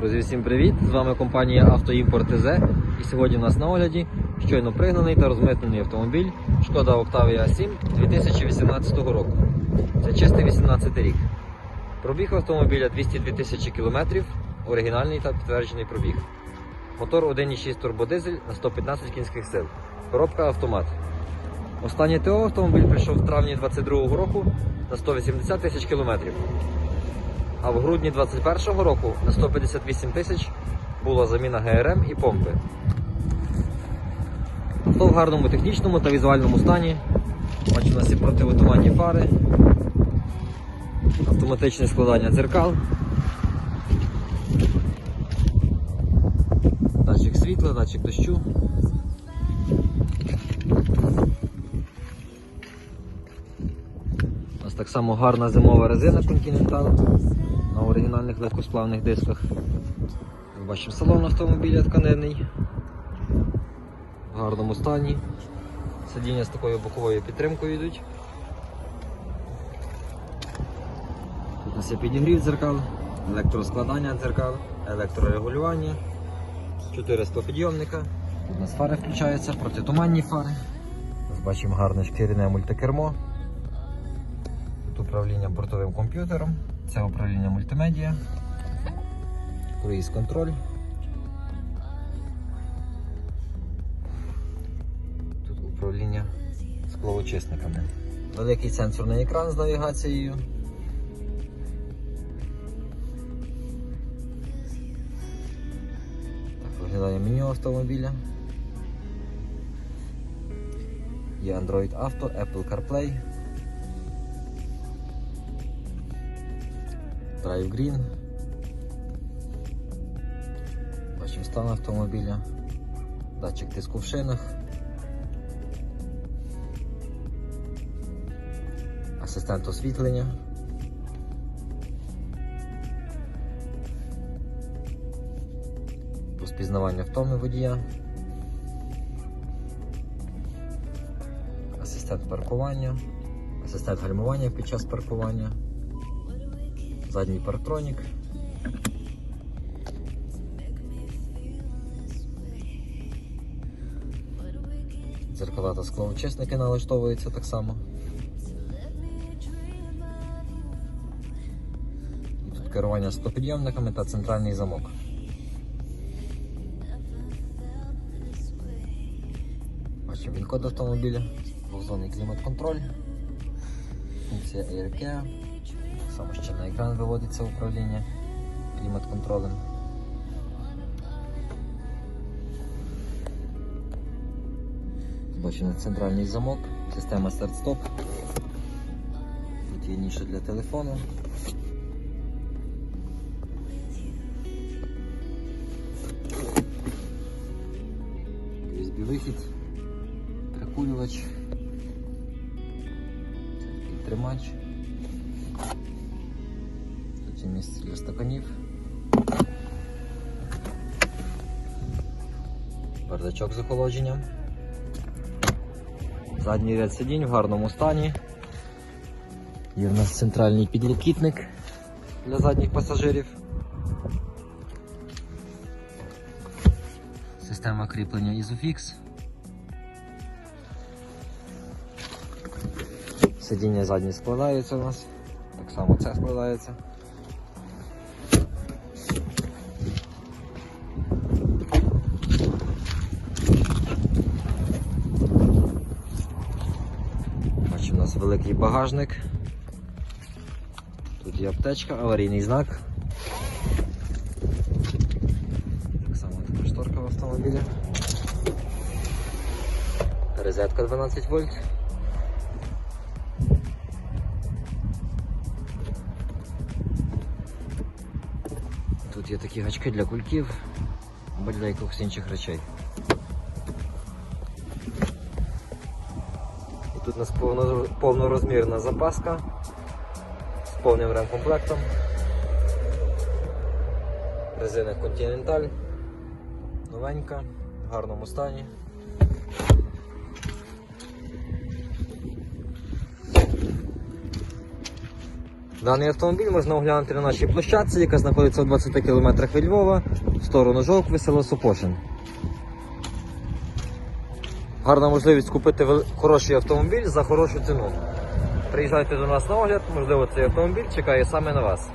Друзі, всім привіт! З вами компанія Автоімпорт ТЗ. І сьогодні у нас на огляді щойно пригнаний та розмитнений автомобіль Шкода Octavia 7 2018 року. Це чистий 18 рік. Пробіг автомобіля 202 тисячі кілометрів, оригінальний та підтверджений пробіг. Мотор 1,6 турбодизель на 115 кінських сил. Коробка автомат. Останнє ТО автомобіль прийшов в травні 2022 року на 180 тисяч кілометрів. А в грудні 2021 року на 158 тисяч була заміна ГРМ і помпи. Авто в гарному технічному та візуальному стані. Бачу, у нас є противотуманні фари, автоматичне складання дзеркал, датчик світла, датчик дощу. У нас так само гарна зимова резина Continental оригінальних легкосплавних дисках. Бачимо салон автомобіля тканинний. В гарному стані. Сидіння з такою боковою підтримкою йдуть. Тут у нас є підігрів дзеркал, електроскладання дзеркал, електрорегулювання, 4 склопідйомника. Тут у нас фари включаються, протитуманні фари. Ось Бачимо гарне шкіряне мультикермо. Тут управління бортовим комп'ютером, це управління мультимедіа, круїз контроль. Тут управління скловочисниками. Великий сенсорний екран з навігацією. Так виглядає меню автомобіля. Є Android Auto, Apple CarPlay. Drive Green. Бачимо стан автомобіля. Датчик тиску в шинах. Асистент освітлення. Розпізнавання втоми водія. Асистент паркування. Асистент гальмування під час паркування задній парктронік. Дзеркала та склоочисники налаштовуються так само. Тут керування склопідйомниками та центральний замок. Бачимо він код автомобіля, двохзонний клімат-контроль, функція AirCare. Само ще на екран виводиться управління клімат-контролем. Бачимо центральний замок, система старт-стоп. Тут є ніша для телефону. USB вихід, прикурювач, тримач. Є місце для стаканів. Бардачок з охолодженням. Задній ряд сидінь в гарному стані. Є в нас центральний підлокітник для задніх пасажирів. Система кріплення Isofix. Сидіння задні складаються у нас. Так само це складається. Бачу, у нас великий багажник. Тут є аптечка, аварійний знак. Так само така шторка в автомобілі. Розетка 12 вольт. Тут є такі гачки для кульків або для якихось інших речей. Тут у нас повнорозмірна запаска з повним ремкомплектом. Резина Continental. Новенька, в гарному стані. Даний автомобіль можна оглянути на нашій площадці, яка знаходиться у 20 км від Львова, в сторону Жовкви, село Сопошин. Гарна можливість купити хороший автомобіль за хорошу ціну. Приїжджайте до нас на огляд, можливо, цей автомобіль чекає саме на вас.